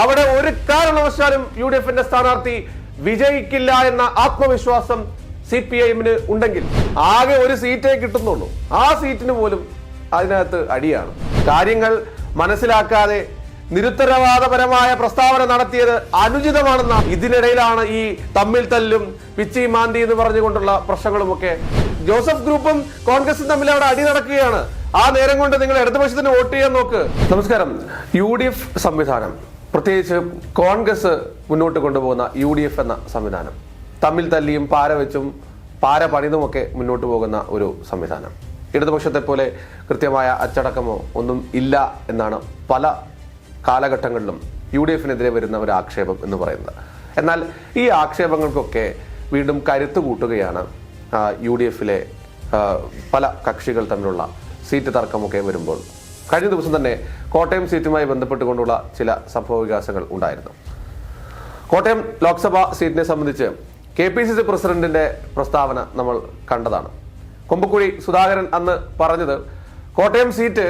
അവിടെ ഒരു കാരണവശാലും യു ഡി എഫിന്റെ സ്ഥാനാർത്ഥി വിജയിക്കില്ല എന്ന ആത്മവിശ്വാസം സി പി ഐഎമ്മിന് ഉണ്ടെങ്കിൽ ആകെ ഒരു സീറ്റേ കിട്ടുന്നുള്ളൂ. ആ സീറ്റിന് പോലും അതിനകത്ത് അടിയാണ്. കാര്യങ്ങൾ മനസ്സിലാക്കാതെ നിരുത്തരവാദപരമായ പ്രസ്താവന നടത്തിയത് അനുചിതമാണെന്ന ഇതിനിടയിലാണ് ഈ തമ്മിൽ തല്ലും പിച്ചി മാന്തി എന്ന് പറഞ്ഞുകൊണ്ടുള്ള പ്രശ്നങ്ങളുമൊക്കെ. ജോസഫ് ഗ്രൂപ്പും കോൺഗ്രസും തമ്മിൽ അവിടെ അടി നടക്കുകയാണ്. ആ നേരം കൊണ്ട് നിങ്ങൾ ഇടതുപക്ഷത്തിന് വോട്ട് ചെയ്യാൻ നോക്ക്. നമസ്കാരം. യു സംവിധാനം. പ്രത്യേകിച്ച് കോൺഗ്രസ് മുന്നോട്ട് കൊണ്ടുപോകുന്ന യു ഡി എഫ് എന്ന സംവിധാനം തമ്മിൽ തല്ലിയും പാര വെച്ചും പാര പണിതുമൊക്കെ മുന്നോട്ട് പോകുന്ന ഒരു സംവിധാനം. ഇടതുപക്ഷത്തെ പോലെ കൃത്യമായ അച്ചടക്കമോ ഒന്നും ഇല്ല എന്നാണ് പല കാലഘട്ടങ്ങളിലും യു ഡി എഫിനെതിരെ വരുന്ന ഒരു ആക്ഷേപം എന്ന് പറയുന്നത്. എന്നാൽ ഈ ആക്ഷേപങ്ങൾക്കൊക്കെ വീണ്ടും കരുത്തു കൂട്ടുകയാണ് യു ഡി എഫിലെ പല കക്ഷികൾ തമ്മിലുള്ള സീറ്റ് തർക്കമൊക്കെ വരുമ്പോൾ കഴിഞ്ഞ ദിവസം തന്നെ കോട്ടയം സീറ്റുമായി ബന്ധപ്പെട്ടുകൊണ്ടുള്ള ചില സംഭവ വികാസങ്ങൾ ഉണ്ടായിരുന്നു. കോട്ടയം ലോക്സഭാ സീറ്റിനെ സംബന്ധിച്ച് കെ പി സി സി പ്രസിഡന്റിന്റെ പ്രസ്താവന നമ്മൾ കണ്ടതാണ്. കൊമ്പക്കുഴി സുധാകരൻ അന്ന് പറഞ്ഞത് കോട്ടയം സീറ്റ്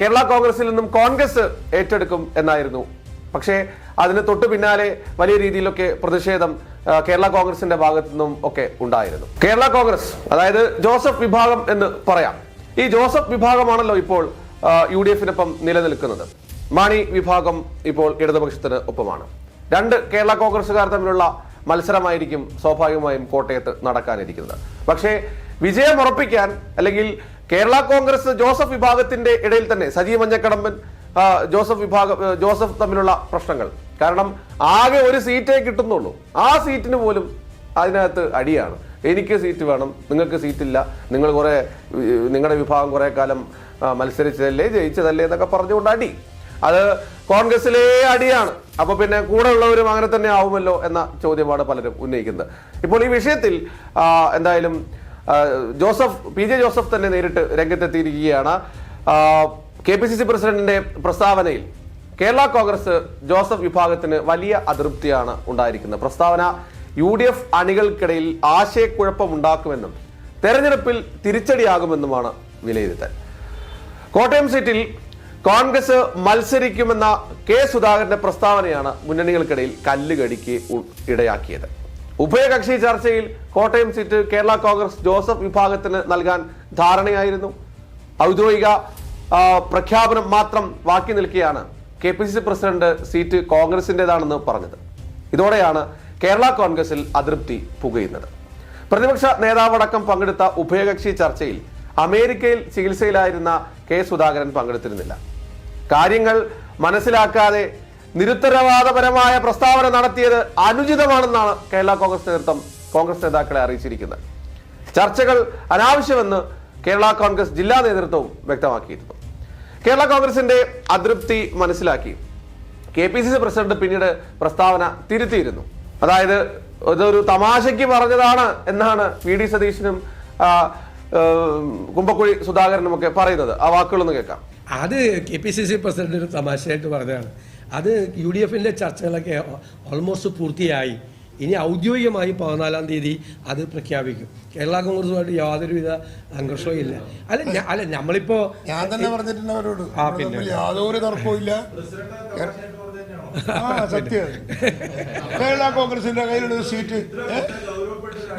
കേരള കോൺഗ്രസിൽ നിന്നും കോൺഗ്രസ് ഏറ്റെടുക്കും എന്നായിരുന്നു. പക്ഷേ അതിന് തൊട്ടു പിന്നാലെ വലിയ രീതിയിലൊക്കെ പ്രതിഷേധം കേരള കോൺഗ്രസിന്റെ ഭാഗത്തു നിന്നും ഒക്കെ ഉണ്ടായിരുന്നു. കേരള കോൺഗ്രസ് അതായത് ജോസഫ് വിഭാഗം എന്ന് പറയാം. ഈ ജോസഫ് വിഭാഗമാണല്ലോ ഇപ്പോൾ യു ഡി എഫിനൊപ്പം നിലനിൽക്കുന്നത്. മാണി വിഭാഗം ഇപ്പോൾ ഇടതുപക്ഷത്തിന് ഒപ്പമാണ്. രണ്ട് കേരള കോൺഗ്രസുകാർ തമ്മിലുള്ള മത്സരമായിരിക്കും സ്വാഭാവികമായും കോട്ടയത്ത് നടക്കാനിരിക്കുന്നത്. പക്ഷേ വിജയം ഉറപ്പിക്കാൻ അല്ലെങ്കിൽ കേരള കോൺഗ്രസ് ജോസഫ് വിഭാഗത്തിന്റെ ഇടയിൽ തന്നെ സജീവ് മഞ്ഞക്കടമ്പൻ ജോസഫ് വിഭാഗം ജോസഫ് തമ്മിലുള്ള പ്രശ്നങ്ങൾ. കാരണം ആകെ ഒരു സീറ്റേ കിട്ടുന്നുള്ളൂ. ആ സീറ്റിന് പോലും അതിനകത്ത് അടിയാണ്. എനിക്ക് സീറ്റ് വേണം. നിങ്ങൾക്ക് സീറ്റില്ല നിങ്ങൾ കുറേ നിങ്ങളുടെ വിഭാഗം കുറെ കാലം മത്സരിച്ചതല്ലേ ജയിച്ചതല്ലേ എന്നൊക്കെ പറഞ്ഞുകൊണ്ട് അടി. അത് കോൺഗ്രസിലെ അടിയാണ്. അപ്പൊ പിന്നെ കൂടെ ഉള്ളവരും അങ്ങനെ തന്നെ ആവുമല്ലോ എന്ന ചോദ്യമാണ് പലരും ഉന്നയിക്കുന്നത്. ഇപ്പോൾ ഈ വിഷയത്തിൽ എന്തായാലും ജോസഫ് പി ജെ ജോസഫ് തന്നെ നേരിട്ട് രംഗത്തെത്തിയിരിക്കുകയാണ്. കെ പി സി സി പ്രസിഡന്റിന്റെ പ്രസ്താവനയിൽ കേരള കോൺഗ്രസ് ജോസഫ് വിഭാഗത്തിന് വലിയ അതൃപ്തിയാണ് ഉണ്ടായിരിക്കുന്നത്. പ്രസ്താവന യു ഡി എഫ് അണികൾക്കിടയിൽ ആശയക്കുഴപ്പമുണ്ടാക്കുമെന്നും തെരഞ്ഞെടുപ്പിൽ തിരിച്ചടിയാകുമെന്നുമാണ് വിലയിരുത്തൽ. കോട്ടയം സീറ്റിൽ കോൺഗ്രസ് മത്സരിക്കുമെന്ന കെ സുധാകരന്റെ പ്രസ്താവനയാണ് മുന്നണികൾക്കിടയിൽ കല്ലുകടിക്ക് ഇടയാക്കിയത്. ഉഭയകക്ഷി ചർച്ചയിൽ കോട്ടയം സീറ്റ് കേരള കോൺഗ്രസ് ജോസഫ് വിഭാഗത്തിന് നൽകാൻ ധാരണയായിരുന്നു. ഔദ്യോഗിക പ്രഖ്യാപനം മാത്രം ബാക്കി നിൽക്കുകയാണ് K P C C president seat കോൺഗ്രസിന്റേതാണെന്ന് പറഞ്ഞത്. ഇതോടെയാണ് കേരള കോൺഗ്രസിൽ അതൃപ്തി പുകയുന്നത്. പ്രതിപക്ഷ നേതാവടക്കം പങ്കെടുത്ത ഉഭയകക്ഷി ചർച്ചയിൽ അമേരിക്കയിൽ ചികിത്സയിലായിരുന്ന കെ സുധാകരൻ പങ്കെടുത്തിരുന്നില്ല. കാര്യങ്ങൾ മനസ്സിലാക്കാതെ നിരുത്തരവാദപരമായ പ്രസ്താവന നടത്തിയത് അനുചിതമാണെന്നാണ് കേരള കോൺഗ്രസ് നേതൃത്വം കോൺഗ്രസ് നേതാക്കളെ അറിയിച്ചിരിക്കുന്നത്. ചർച്ചകൾ അനാവശ്യമെന്ന് കേരള കോൺഗ്രസ് ജില്ലാ നേതൃത്വവും വ്യക്തമാക്കിയിരുന്നു. കേരള കോൺഗ്രസിന്റെ അതൃപ്തി മനസ്സിലാക്കി. K P C C president പിന്നീട് പ്രസ്താവന തിരുത്തിയിരുന്നു. അതായത് ഇതൊരു തമാശയ്ക്ക് പറഞ്ഞതാണ് എന്നാണ് വി ഡി സതീശനും കുമ്പക്കുഴി സുധാകരനും ഒക്കെ പറയുന്നത്. ആ വാക്കുകളൊന്ന് കേൾക്കാം. അത് K P C C president ഒരു തമാശയായിട്ട് പറഞ്ഞതാണ്. അത് യു ഡി എഫിന്റെ ചർച്ചകളൊക്കെ ഓൾമോസ്റ്റ് പൂർത്തിയായി. ഇനി ഔദ്യോഗികമായി പതിനാലാം തീയതി അത് പ്രഖ്യാപിക്കും. കേരള കോൺഗ്രസുമായിട്ട് യാതൊരുവിധ സംഘർഷവും ഇല്ല. അല്ല അല്ല നമ്മളിപ്പോ ഞാൻ തന്നെ പറഞ്ഞിട്ടുണ്ട് അവരോട് ആ, പിന്നെ. യാതൊരു തർക്കവും ഇല്ല. സത്യം. കേരള കോൺഗ്രസിന്റെ കയ്യിലുള്ള സീറ്റ്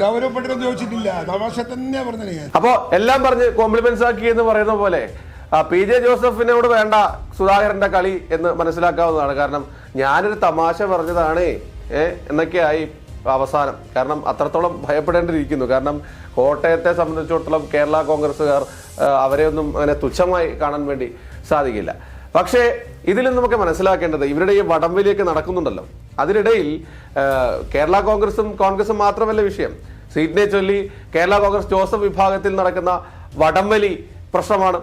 ഗൗരവപ്പെട്ടെന്ന് ചോദിച്ചിട്ടില്ല. തമാശ തന്നെ പറഞ്ഞു അപ്പോ എല്ലാം പറഞ്ഞ് കോംപ്ലിമെന്റ്സ് ആക്കി എന്ന് പറയുന്ന പോലെ പി ജെ ജോസഫിനോട് വേണ്ട സുധാകരന്റെ കളി എന്ന് മനസ്സിലാക്കാവുന്നതാണ്. കാരണം ഞാനൊരു തമാശ പറഞ്ഞതാണ് എന്നൊക്കെയായി അവസാനം. കാരണം അത്രത്തോളം ഭയപ്പെടേണ്ടിയിരിക്കുന്നു. കാരണം കോട്ടയത്തെ സംബന്ധിച്ചിടത്തോളം കേരള കോൺഗ്രസ്സുകാർ അവരെയൊന്നും അങ്ങനെ തുച്ഛമായി കാണാൻ വേണ്ടി സാധിക്കില്ല. പക്ഷേ ഇതിൽ നിന്ന് നമുക്ക് മനസ്സിലാക്കേണ്ടത് ഇവരുടെ ഈ വടംവലിയൊക്കെ നടക്കുന്നുണ്ടല്ലോ. അതിനിടയിൽ കേരള കോൺഗ്രസും കോൺഗ്രസും മാത്രമല്ല വിഷയം. സീറ്റിനെ ചൊല്ലി കേരള കോൺഗ്രസ് ജോസഫ് വിഭാഗത്തിൽ നടക്കുന്ന വടംവലി പ്രശ്നമാണ്.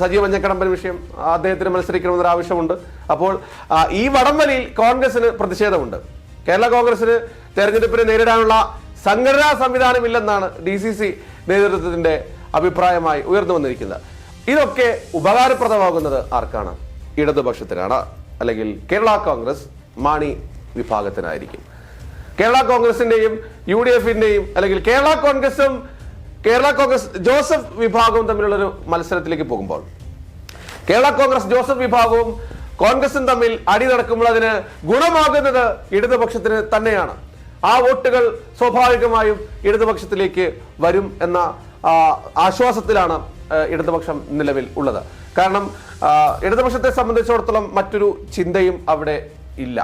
സജീവ് മഞ്ഞക്കടമ്പൻ വിഷയം അദ്ദേഹത്തിന് മത്സരിക്കണമെന്നൊരു ആവശ്യമുണ്ട്. അപ്പോൾ ഈ വടംവലിയിൽ കോൺഗ്രസിന് പ്രതിഷേധമുണ്ട്. കേരള കോൺഗ്രസിന് തെരഞ്ഞെടുപ്പിനെ നേരിടാനുള്ള സംഘടനാ സംവിധാനമില്ലെന്നാണ് ഡി സി സി നേതൃത്വത്തിന്റെ അഭിപ്രായമായി ഉയർന്നു വന്നിരിക്കുന്നത്. ഇതൊക്കെ ഉപകാരപ്രദമാകുന്നത് ആർക്കാണ്? ഇടതുപക്ഷത്തിനാണ്. അല്ലെങ്കിൽ കേരള കോൺഗ്രസ് മാണി വിഭാഗത്തിനായിരിക്കും. കേരള കോൺഗ്രസിന്റെയും യു ഡി എഫിന്റെയും അല്ലെങ്കിൽ കേരള കോൺഗ്രസും കേരള കോൺഗ്രസ് ജോസഫ് വിഭാഗവും തമ്മിലുള്ള ഒരു മത്സരത്തിലേക്ക് പോകുമ്പോൾ കേരള കോൺഗ്രസ് ജോസഫ് വിഭാഗവും കോൺഗ്രസും തമ്മിൽ അടി നടക്കുമ്പോൾ അതിന് ഗുണമാകുന്നത് ഇടതുപക്ഷത്തിന് തന്നെയാണ്. ആ വോട്ടുകൾ സ്വാഭാവികമായും ഇടതുപക്ഷത്തിലേക്ക് വരും എന്ന ആശ്വാസത്തിലാണ് ഇടതുപക്ഷം നിലവിൽ ഉള്ളത്. കാരണം ഇടതുപക്ഷത്തെ സംബന്ധിച്ചിടത്തോളം മറ്റൊരു ചിന്തയും അവിടെ ഇല്ല.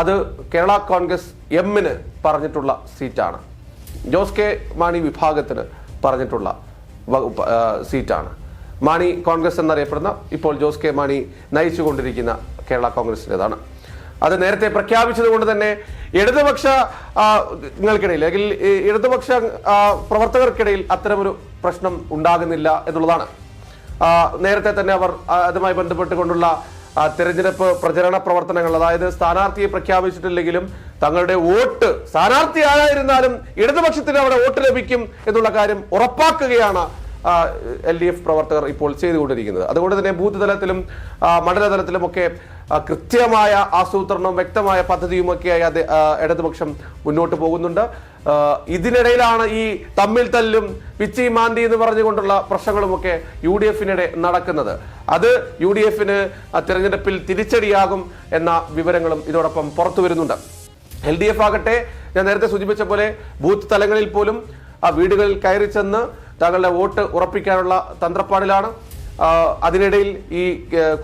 അത് കേരള കോൺഗ്രസ് എമ്മിന് പറഞ്ഞിട്ടുള്ള സീറ്റാണ്. ജോസ് കെ മാണി വിഭാഗത്തിന് പറഞ്ഞിട്ടുള്ള സീറ്റാണ്. മാണി കോൺഗ്രസ് എന്നറിയപ്പെടുന്ന ഇപ്പോൾ ജോസ് കെ മാണി നയിച്ചുകൊണ്ടിരിക്കുന്ന കേരള കോൺഗ്രസിന്റെതാണ്. അത് നേരത്തെ പ്രഖ്യാപിച്ചത് കൊണ്ട് തന്നെ ഇടതുപക്ഷ നിങ്ങൾക്കിടയിൽ അല്ലെങ്കിൽ ഇടതുപക്ഷ പ്രവർത്തകർക്കിടയിൽ അത്തരമൊരു പ്രശ്നം ഉണ്ടാകുന്നില്ല എന്നുള്ളതാണ്. നേരത്തെ തന്നെ അവർ അതുമായി ബന്ധപ്പെട്ടുകൊണ്ടുള്ള തെരഞ്ഞെടുപ്പ് പ്രചരണ പ്രവർത്തനങ്ങൾ അതായത് സ്ഥാനാർത്ഥിയെ പ്രഖ്യാപിച്ചിട്ടില്ലെങ്കിലും തങ്ങളുടെ വോട്ട് സ്ഥാനാർത്ഥി ആരായിരുന്നാലും ഇടതുപക്ഷത്തിന് അവിടെ വോട്ട് ലഭിക്കും എന്നുള്ള കാര്യം ഉറപ്പാക്കുകയാണ് എൽ ഡി എഫ് പ്രവർത്തകർ ഇപ്പോൾ ചെയ്തുകൊണ്ടിരിക്കുന്നത്. അതുകൊണ്ട് തന്നെ ബൂത്ത് തലത്തിലും മണ്ഡലതലത്തിലും ഒക്കെ കൃത്യമായ ആസൂത്രണവും വ്യക്തമായ പദ്ധതിയുമൊക്കെയായി അത് ഇടതുപക്ഷം മുന്നോട്ട് പോകുന്നുണ്ട്. ഇതിനിടയിലാണ് ഈ തമ്മിൽ തല്ലും പിച്ചി മാന്തി എന്ന് പറഞ്ഞുകൊണ്ടുള്ള പ്രശ്നങ്ങളുമൊക്കെ യു ഡി എഫിനിടെ നടക്കുന്നത്. അത് യു ഡി എഫിന് തിരഞ്ഞെടുപ്പിൽ തിരിച്ചടിയാകും എന്ന വിവരങ്ങളും ഇതോടൊപ്പം പുറത്തു വരുന്നുണ്ട്. എൽ ഡി എഫ് ആകട്ടെ ഞാൻ നേരത്തെ സൂചിപ്പിച്ച പോലെ ബൂത്ത് തലങ്ങളിൽ പോലും ആ വീടുകളിൽ കയറി ചെന്ന് തങ്ങളുടെ വോട്ട് ഉറപ്പിക്കാനുള്ള തന്ത്രപ്പാടിലാണ്. അതിനിടയിൽ ഈ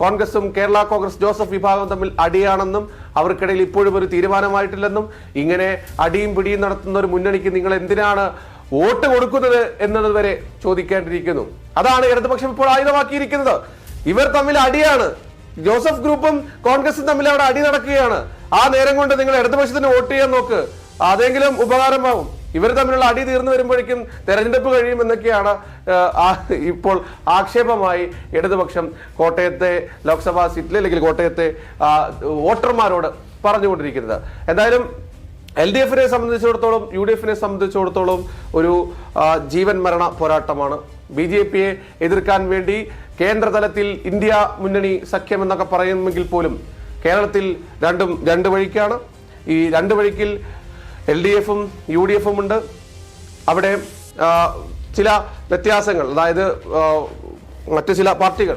കോൺഗ്രസും കേരള കോൺഗ്രസ് ജോസഫ് വിഭാഗം തമ്മിൽ അടിയാണെന്നും അവർക്കിടയിൽ ഇപ്പോഴും ഒരു തീരുമാനമായിട്ടില്ലെന്നും ഇങ്ങനെ അടിയും പിടിയും നടത്തുന്ന ഒരു മുന്നണിക്ക് നിങ്ങൾ എന്തിനാണ് വോട്ട് കൊടുക്കുന്നത് എന്നത് വരെ ചോദിക്കേണ്ടിയിരിക്കുന്നു. അതാണ് ഇടതുപക്ഷം ഇപ്പോൾ ആയുധമാക്കിയിരിക്കുന്നത്. ഇവർ തമ്മിൽ അടിയാണ്. ജോസഫ് ഗ്രൂപ്പും കോൺഗ്രസും തമ്മിൽ അവിടെ അടി നടക്കുകയാണ്. ആ നേരം കൊണ്ട് നിങ്ങൾ ഇടതുപക്ഷത്തിന് വോട്ട് ചെയ്യാൻ നോക്ക്. അതെങ്കിലും ഉപകാരമാവും. ഇവർ തമ്മിലുള്ള അടി തീർന്നു വരുമ്പോഴേക്കും തെരഞ്ഞെടുപ്പ് കഴിയും എന്നൊക്കെയാണ് ഏഹ്, ആ ഇപ്പോൾ ആക്ഷേപമായി ഇടതുപക്ഷം കോട്ടയത്തെ ലോക്സഭാ സീറ്റിൽ അല്ലെങ്കിൽ കോട്ടയത്തെ വോട്ടർമാരോട് പറഞ്ഞുകൊണ്ടിരിക്കുന്നത്. എന്തായാലും എൽ ഡി എഫിനെ സംബന്ധിച്ചിടത്തോളം യു ഡി എഫിനെ സംബന്ധിച്ചിടത്തോളം ഒരു ജീവൻ മരണ പോരാട്ടമാണ്. ബി ജെ പിയെ എതിർക്കാൻ വേണ്ടി കേന്ദ്രതലത്തിൽ ഇന്ത്യ മുന്നണി സഖ്യം എന്നൊക്കെ പറയുമെങ്കിൽ പോലും കേരളത്തിൽ രണ്ടും രണ്ട് വഴിക്കാണ്. ഈ രണ്ട് വഴിക്കിൽ എൽ ഡി എഫും യു ഡി എഫും ഉണ്ട്. അവിടെ ചില വ്യത്യാസങ്ങൾ അതായത് മറ്റു ചില പാർട്ടികൾ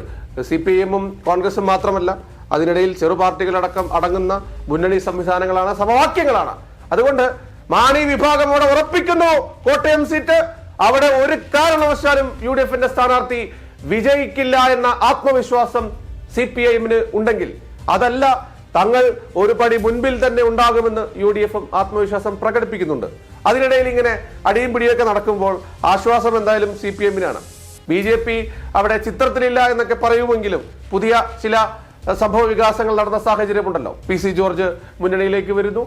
സി പി എമ്മും കോൺഗ്രസും മാത്രമല്ല അതിനിടയിൽ ചെറു പാർട്ടികളടക്കം അടങ്ങുന്ന മുന്നണി സംവിധാനങ്ങളാണ് സമവാക്യങ്ങളാണ്. അതുകൊണ്ട് മാണി വിഭാഗം അവിടെ ഉറപ്പിക്കുന്നു. കോട്ടയം സീറ്റ് അവിടെ ഒരു കാരണവശാലും യു ഡി എഫിന്റെ സ്ഥാനാർത്ഥി വിജയിക്കില്ല എന്ന ആത്മവിശ്വാസം സി പി ഐ എമ്മിന് ഉണ്ടെങ്കിൽ അതല്ല തങ്ങൾ ഒരു പടി മുൻപിൽ തന്നെ ഉണ്ടാകുമെന്ന് യു ഡി എഫും ആത്മവിശ്വാസം പ്രകടിപ്പിക്കുന്നുണ്ട്. അതിനിടയിൽ ഇങ്ങനെ അടിയും പിടിയൊക്കെ നടക്കുമ്പോൾ ആശ്വാസം എന്തായാലും സി പി എമ്മിനാണ് ബി ജെ പി അവിടെ ചിത്രത്തിലില്ല എന്നൊക്കെ പറയുമെങ്കിലും പുതിയ ചില സംഭവ വികാസങ്ങൾ നടന്ന സാഹചര്യമുണ്ടല്ലോ. പി സി ജോർജ് മുന്നണിയിലേക്ക് വരുന്നു.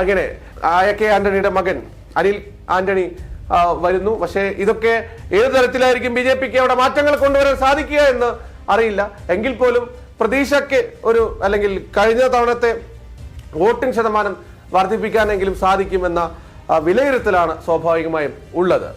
അങ്ങനെ എ കെ ആന്റണിയുടെ മകൻ അനിൽ ആന്റണി വരുന്നു. പക്ഷേ ഇതൊക്കെ ഏത് തരത്തിലായിരിക്കും ബി ജെ പിക്ക് അവിടെ മാറ്റങ്ങൾ കൊണ്ടുവരാൻ സാധിക്കുക എന്ന് അറിയില്ല. എങ്കിൽ പോലും പ്രതീക്ഷയ്ക്ക് ഒരു അല്ലെങ്കിൽ കഴിഞ്ഞ തവണത്തെ വോട്ടിംഗ് ശതമാനം വർദ്ധിപ്പിക്കാനെങ്കിലും സാധിക്കുമെന്ന വിലയിരുത്തലാണ് സ്വാഭാവികമായും ഉള്ളത്.